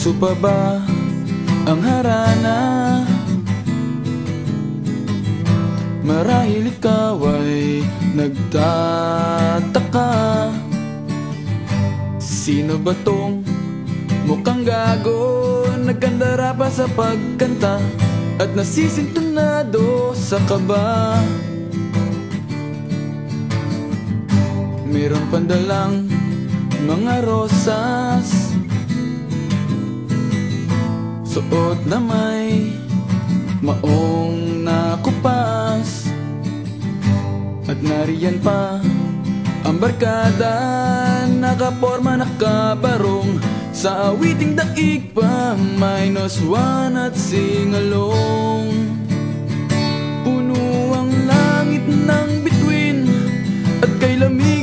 Uso pa ba ang harana? Marahil ikaw ay nagtataka. Sino ba tong mukhang gago Nagkandara pa sa pagkanta At nasisintunado sa kaba? Meron pandalang mga rosas Suot na may maong nakupas. At nariyan pa ang barkada Nakaporma nakabarong. Sa awiting daig pa Minus one at singalong. Puno ang langit ng bituin At kay lamig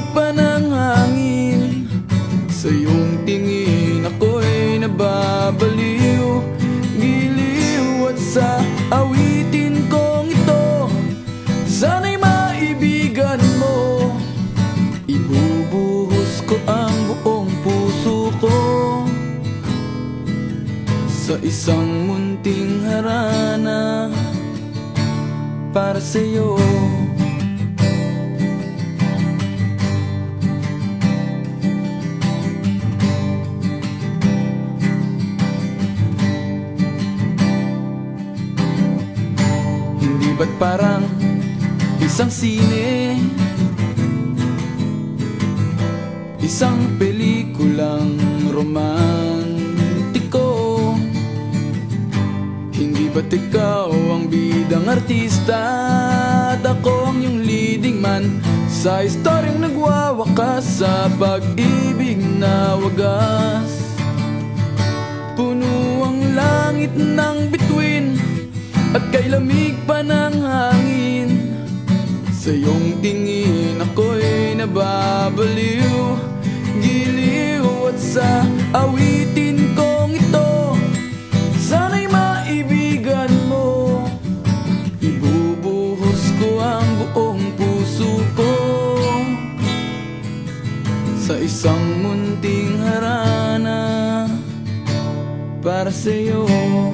awitin kong ito. Sana'y maibigan mo. Ibubuhos ko ang buong puso ko. Sa isang munting harana Para sa'yo. Hindi ba't parang isang sine? Isang pelikulang romantiko. Hindi ba't ikaw ang bidang artista? At ako ang iyong leading man. Sa istoryang nagwawakas Sa pag-ibig na wagas. Puno ang langit ng bituin At kay lamig pa ng hangin Sa iyong tingin ako'y nababaliw. Giliw at sa awitin kong ito Sana'y maibigan mo. Ibubuhos ko ang buong puso ko Sa isang munting harana Para sa'yo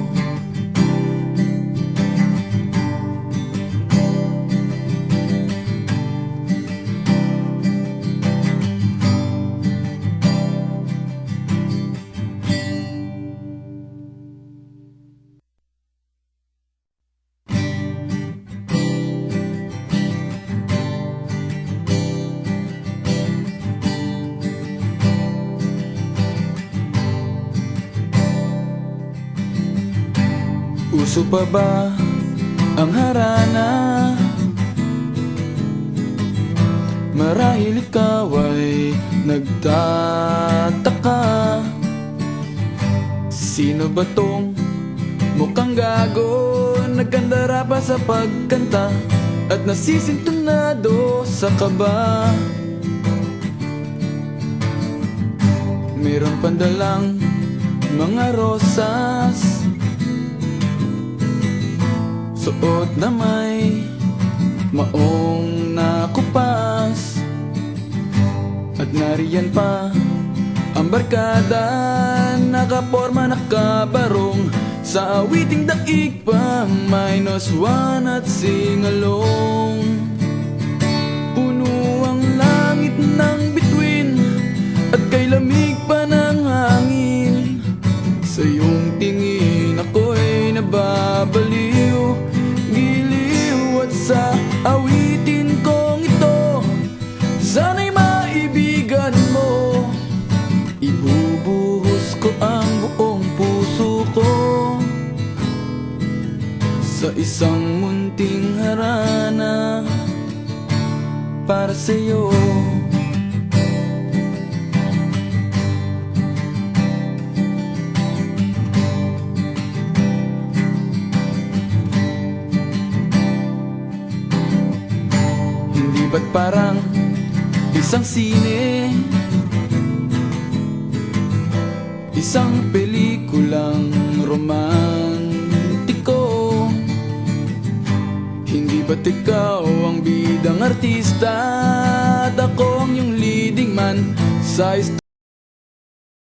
Uso pa ba ang harana? Marahil ikaw ay nagtataka. Sino ba tong mukhang gago Nagkandara pa sa pagkanta At nasisintunado sa kaba? Meron pandalang mga rosas Suot na may maong nakupas. At nariyan pa ang barkada Nakaporma nakabarong. Sa awiting daig pa Minus one at singalong. Puno ang langit ng bituin At kay Sana'y maibigan mo. Ibubuhos ko ang buong puso ko. Sa isang munting harana Para sa'yo. Hindi ba't parang isang sine Isang pelikulang romantiko. Hindi ba't ikaw ang bidang artista? At ako ang iyong leading man Sa